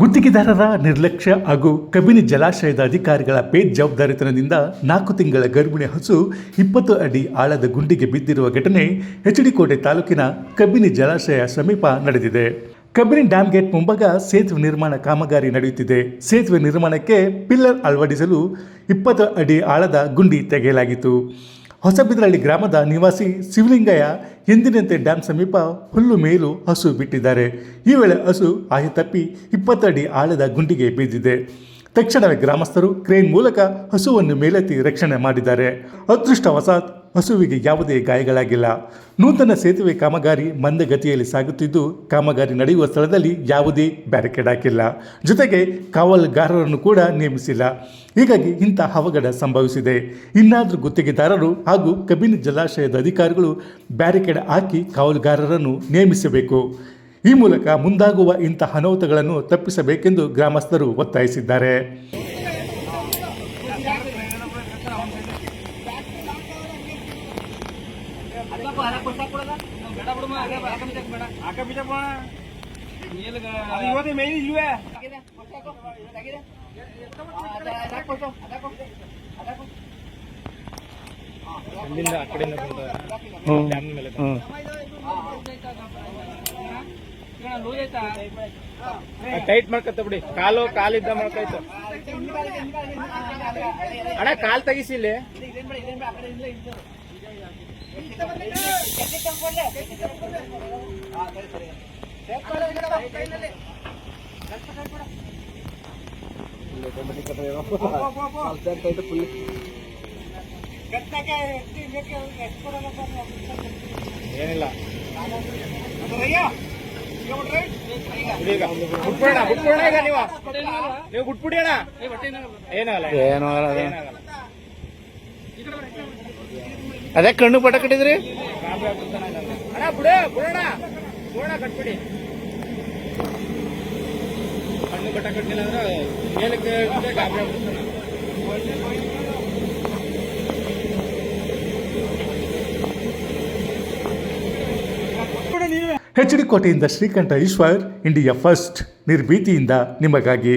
ಗುತ್ತಿಗೆದಾರರ ನಿರ್ಲಕ್ಷ್ಯ ಹಾಗೂ ಕಬಿನಿ ಜಲಾಶಯದ ಅಧಿಕಾರಿಗಳ ಬೇಜವಾಬ್ದಾರಿತನದಿಂದ ನಾಲ್ಕು ತಿಂಗಳ ಗರ್ಭಿಣಿ ಹಸು ಇಪ್ಪತ್ತು ಅಡಿ ಆಳದ ಗುಂಡಿಗೆ ಬಿದ್ದಿರುವ ಘಟನೆ ಹೆಚ್ಡಿಕೋಟೆ ತಾಲೂಕಿನ ಕಬಿನಿ ಜಲಾಶಯ ಸಮೀಪ ನಡೆದಿದೆ. ಕಬಿನಿ ಡ್ಯಾಮ್ ಗೇಟ್ ಮುಂಭಾಗ ಸೇತುವೆ ನಿರ್ಮಾಣ ಕಾಮಗಾರಿ ನಡೆಯುತ್ತಿದೆ. ಸೇತುವೆ ನಿರ್ಮಾಣಕ್ಕೆ ಪಿಲ್ಲರ್ ಅಳವಡಿಸಲು ಇಪ್ಪತ್ತು ಅಡಿ ಆಳದ ಗುಂಡಿ ತೆಗೆಯಲಾಗಿತ್ತು. ಹೊಸಬಿದರಳ್ಳಿ ಗ್ರಾಮದ ನಿವಾಸಿ ಶಿವಲಿಂಗಯ್ಯ ಹಿಂದಿನಂತೆ ಡ್ಯಾಮ್ ಸಮೀಪ ಹುಲ್ಲು ಮೇಲು ಹಸು ಬಿಟ್ಟಿದ್ದಾರೆ. ಈ ವೇಳೆ ಹಸು ಆಯ ತಪ್ಪಿ ಇಪ್ಪತ್ತಡಿ ಆಳದ ಗುಂಡಿಗೆ ಬಿದ್ದಿದೆ ತಕ್ಷಣವೇ ಗ್ರಾಮಸ್ಥರು ಕ್ರೇನ್ ಮೂಲಕ ಹಸುವನ್ನು ಮೇಲೆತ್ತಿ ರಕ್ಷಣೆ ಮಾಡಿದ್ದಾರೆ. ಅದೃಷ್ಟವಶಾತ್ ಹಸುವಿಗೆ ಯಾವುದೇ ಗಾಯಗಳಾಗಿಲ್ಲ. ನೂತನ ಸೇತುವೆ ಕಾಮಗಾರಿ ಮಂದಗತಿಯಲ್ಲಿ ಸಾಗುತ್ತಿದ್ದು, ಕಾಮಗಾರಿ ನಡೆಯುವ ಸ್ಥಳದಲ್ಲಿ ಯಾವುದೇ ಬ್ಯಾರಿಕೇಡ್ ಹಾಕಿಲ್ಲ. ಜೊತೆಗೆ ಕಾವಲುಗಾರರನ್ನು ಕೂಡ ನೇಮಿಸಿಲ್ಲ. ಹೀಗಾಗಿ ಇಂಥ ಅವಘಡ ಸಂಭವಿಸಿದೆ. ಇನ್ನಾದರೂ ಗುತ್ತಿಗೆದಾರರು ಹಾಗೂ ಕಬಿನಿ ಜಲಾಶಯದ ಅಧಿಕಾರಿಗಳು ಬ್ಯಾರಿಕೇಡ್ ಹಾಕಿ ಕಾವಲುಗಾರರನ್ನು ನೇಮಿಸಬೇಕು. ಈ ಮೂಲಕ ಮುಂದಾಗುವ ಇಂಥ ಅನಾಹುತಗಳನ್ನು ತಪ್ಪಿಸಬೇಕೆಂದು ಗ್ರಾಮಸ್ಥರು ಒತ್ತಾಯಿಸಿದ್ದಾರೆ. ಅಲ್ಲಿಂದ ಆ ಕಡೆಯಿಂದ ಬಂದ ಡ್ಯಾಮ್ ಮೇಲೆ ಟೈಟ್ ಮಾಡ್ಕೊತ ಬಿಡಿ ಕಾಲು ಕಾಲಿದ್ದ ಮಾಡ್ಕೈತು ಅಣ್ಣ ಕಾಲ್ ತೆಗಿಸಿ ಇಲ್ಲಿ ಏನಿಲ್ಲ. ಬಿಡಿ ಈಗ. ಬಿಟ್ಬಿಡೋಣ ಕಣ್ಣು ಪಟ ಕಟ್ಟಿದ್ರಿ? ಹೆಚ್ ಕಣ್ಣು ಕಟ್ಟಿಲ್ಲ ಅಂದ್ರೆ ಮೇಲಕ್ಕೆ ಗಾಬರಿ ಆಗ್ಬಿಡ್ತಾನೆ ಎಚ್ ಡಿ ಕೋಟೆಯಿಂದ ಶ್ರೀಕಂಠ ಈಶ್ವರ್ ಇಂಡಿಯಾ ಫಸ್ಟ್ ನಿರ್ಭೀತಿಯಿಂದ ನಿಮಗಾಗಿ.